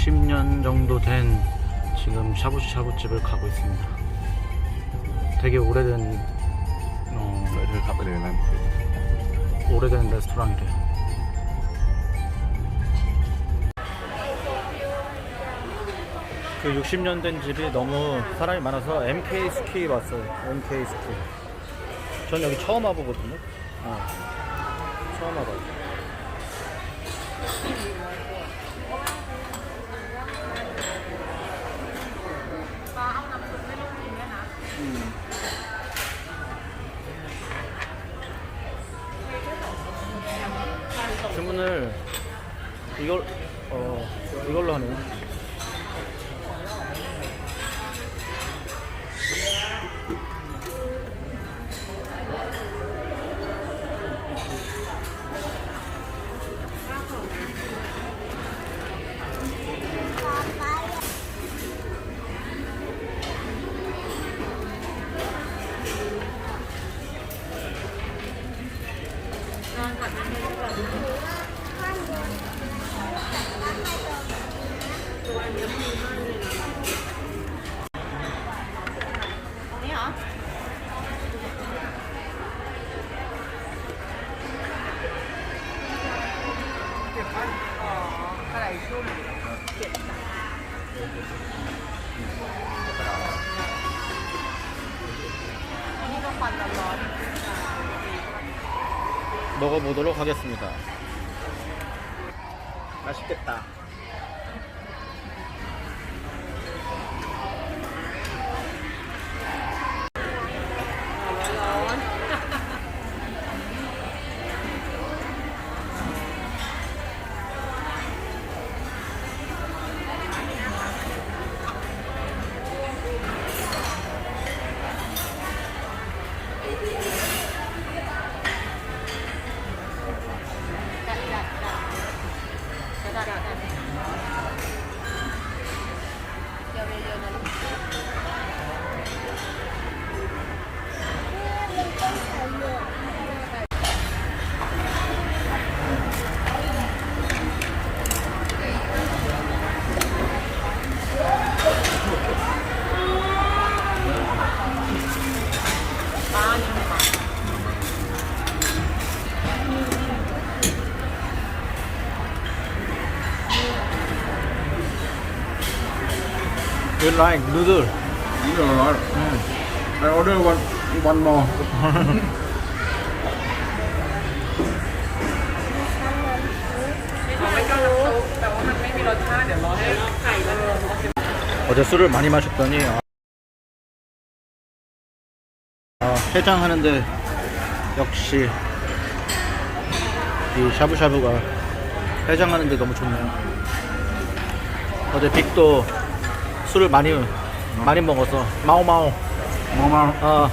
60년 정도 된 지금 샤브샤브집을 가고 있습니다. 되게 오래된 어, 를 가버리면 오래된 레스토랑이래. 그 60년 된 집이 너무 사람이 많아서 MK 스키 왔어요. MK 스키. 전 여기 처음 와보거든요. 어. 처음 와봐요. 주문을 이걸 어 이걸로 하네요. 먹어보도록 하겠습니다. 맛있겠다. You like noodle? You know, right? Mm. I order one, one more. 어제 술을 많이 마셨더니 아, 해장하는데 역시 이 샤브샤브가 해장하는데 너무 좋네요 어제 빅도 술을 많이 많이 먹어서 마오마오 มอมา 어,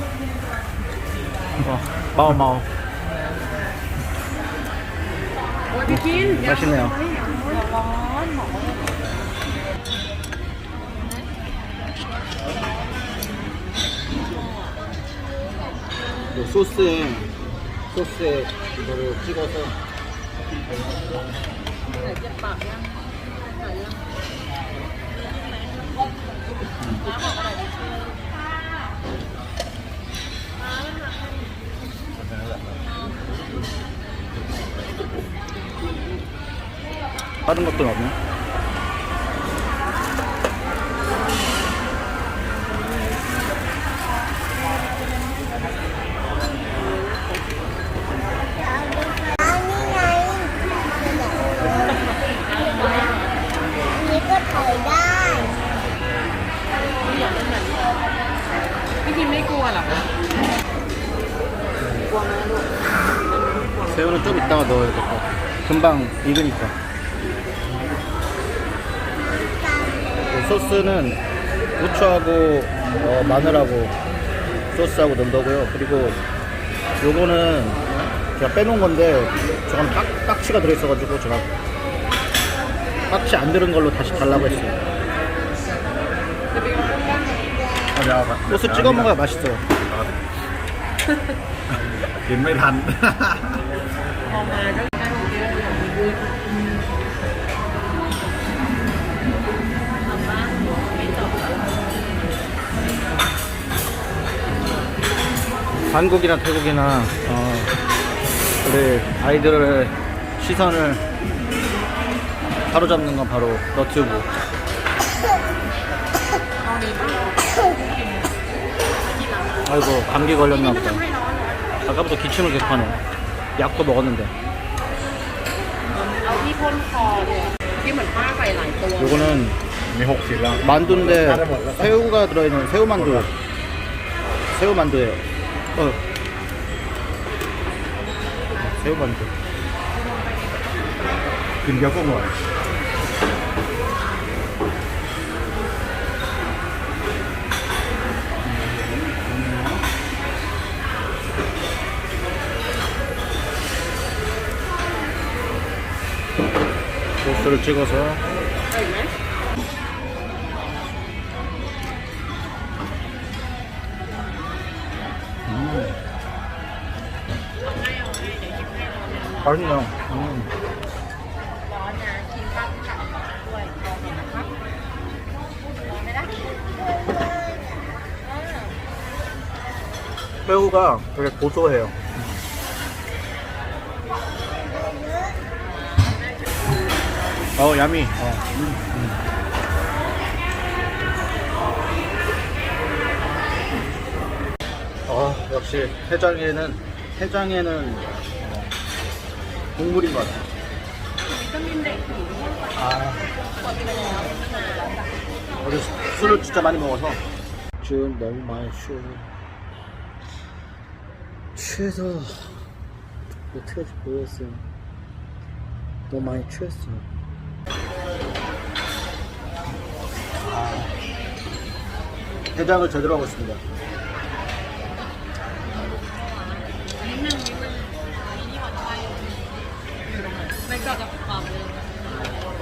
어 마오마오 โอ้ยพี่กิน 맛있네요. 그 소스에 소스에 이거를 찍어서 ไหนเจ็บปากยังไหนยัง 다른 것도 없네. 뭐 새우는 좀 이따가 넣어야 될 것 같아. 금방 익으니까. 그 소스는 고추하고 어, 마늘하고 소스하고 넣은 거고요. 그리고 요거는 제가 빼놓은 건데 저건 딱, 빡치가 들어있어가지고 제가 빡치 안 들은 걸로 다시 달라고 했어요. 소스 찍어 먹어야 맛있어요. 한국이나 태국이나 어, 우리 아이들의 시선을 바로잡는 건 바로 너튜브. 아이고 감기 걸렸나 보다. 아까부터 기침을 계속하네. 약도 먹었는데. เอาที่พ่นคอเนี่ยที่เหมือนป้าใส่หลายตัว 요거는 มีหกชิ้นแล้ว 만두인데 새우가 들어있는 새우 만두. 새우 만두예요. 어. 새우 만두. กินเยอะก็หมด 버터를 찍어서 음. 맛있네요 음. 새우가 되게 고소해요 어, 야미. 어. 음, 음. 어, 역시 해장에는 해장에는 어, 국물인 것 같아. 아, 어제 술을 진짜 많이 먹어서 지금 너무 많이 취해서 취해서 어떻게 보였어요. 너무 많이 취했어요. 대장을 제대로 하고 있습니다.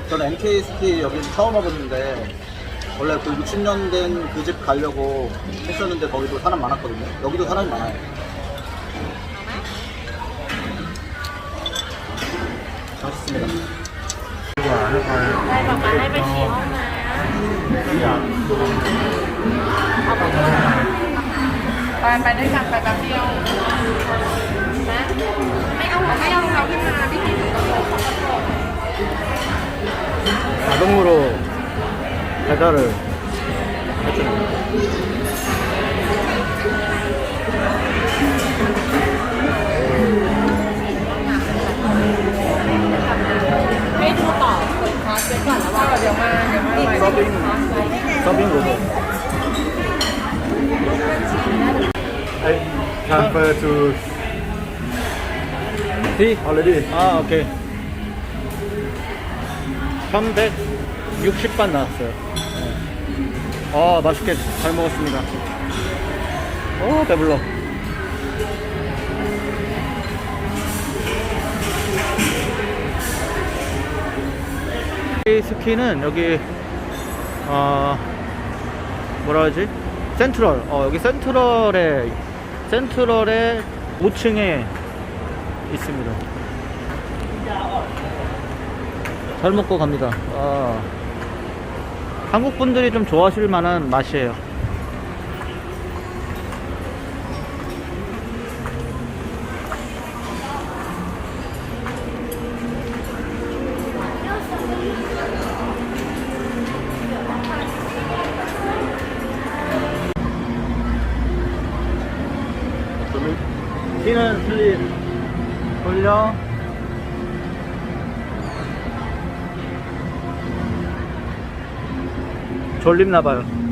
저는 MKST 여기 처음 와봤는데 원래 그 60년 된 그 집 가려고 했었는데 거기도 사람 많았거든요. 여기도 사람이 많아요. 맛있습니다. 네, ด้แบบมาให้ไปเที่ยวมาไปไปด้วยกันไปแป๊บเดียวนะไม่เอาไม่เอารองเท้าขึ้นมาพี่กินถึงกระโปรงของกระโปรง 자동으로 배달을 해줍니다. Hãy subscribe cho kênh Ghiền Mì Gõ Để không bỏ lỡ những video hấp dẫn transfer to 티 already 아 오케이. 360반 나왔어요. 네. 아 맛있게 잘 먹었습니다. 어 배불러. 이 스키는 여기 어 뭐라 하지? 센트럴. 어 여기 센트럴에 센트럴에 5층에 있습니다. 잘 먹고 갑니다. 아, 한국 분들이 좀 좋아하실 만한 맛이에요. 키는 슬립 돌려. 졸립나봐요